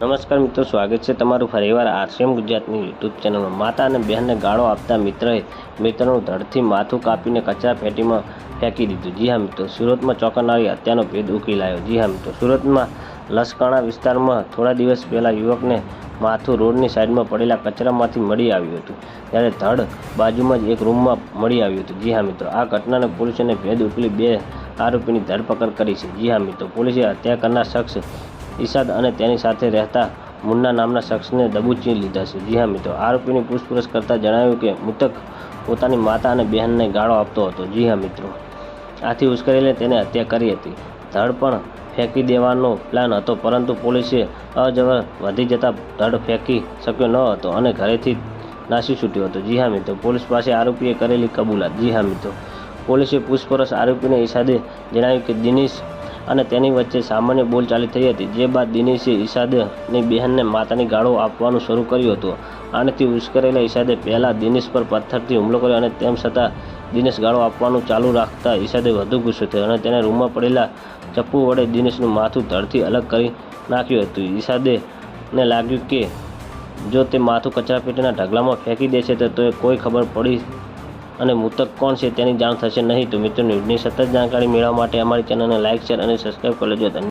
નમસ્કાર મિત્રો, સ્વાગત છે તમારું ફરીવાર આરસીએમ ગુજરાતની યુટ્યુબ ચેનલમાં. માતા અને બહેનને ગાળો આપતા મિત્રએ મિત્રનું ધડથી માથું કાપીને કચરા પેટીમાં ફેંકી દીધું. જી હા મિત્રો, સુરતમાં ચોંકાવનારી હત્યાનો ભેદ ઉકેલાયો. જી હા મિત્રો, સુરતમાં લસકાણા વિસ્તારમાં થોડા દિવસ પહેલાં યુવકને માથું રોડની સાઈડમાં પડેલા કચરામાંથી મળી આવ્યું હતું. ત્યારે ધડ બાજુમાં જ એક રૂમમાં મળી આવ્યું હતું. જી હા મિત્રો, આ ઘટનાને પોલીસે ભેદ ઉકેલી બે આરોપીની ધરપકડ કરી છે. જી હા મિત્રો, પોલીસે હત્યા કરનાર શખ્સ ઈશાદ અને તેની સાથે રહેતા મુન્ના નામના શખ્સને દબોચી લીધા છે. જી હા મિત્રો, આરોપીની પૂછપરછ કરતાં જણાવ્યું કે મૃતક પોતાની માતા અને બહેનને ગાળો આપતો હતો. જી હા મિત્રો, આથી ઉશ્કેરીને તેને હત્યા કરી હતી. ધડ પણ ફેંકી દેવાનો પ્લાન હતો, પરંતુ પોલીસે અજવર વધી જતાં ધડ ફેંકી શક્યો ન હતો અને ઘરેથી નાસી છૂટ્યો હતો. જી હા મિત્રો, પોલીસ પાસે આરોપીએ કરેલી કબૂલાત. જી હા મિત્રો, પોલીસે પૂછપરછ આરોપીને ઈશાદે જણાવ્યું કે દિનેશ અને તેની વચ્ચે સામાન્ય બોલચાલી થઈ હતી. જે બાદ દિનેશે ઈશાદની બહેનને માતાની ગાળો આપવાનું શરૂ કર્યું હતું. આનાથી ઉશ્કેરેલા ઈશાદે પહેલાં દિનેશ પર પથ્થરથી હુમલો કર્યો અને તેમ છતાં દિનેશ ગાળો આપવાનું ચાલુ રાખતા ઈશાદે વધુ ગુસ્સો થયો અને તેને રૂમમાં પડેલા ચપ્પુ વડે દિનેશનું માથું ધડથી અલગ કરી નાખ્યું હતું. ઈશાદેને લાગ્યું કે જો તે માથું કચરાપેટીના ઢગલામાં ફેંકી દેશે તો એ કોઈ ખબર પડી અને મૃતક કોણ છે તેની જાણ થશે નહીં. તો મિત્રો, ન્યૂઝની સતત જાણકારી મેળવવા માટે અમારી ચેનલને લાઇક શેર અને સબસ્ક્રાઈબ કરી લેજો.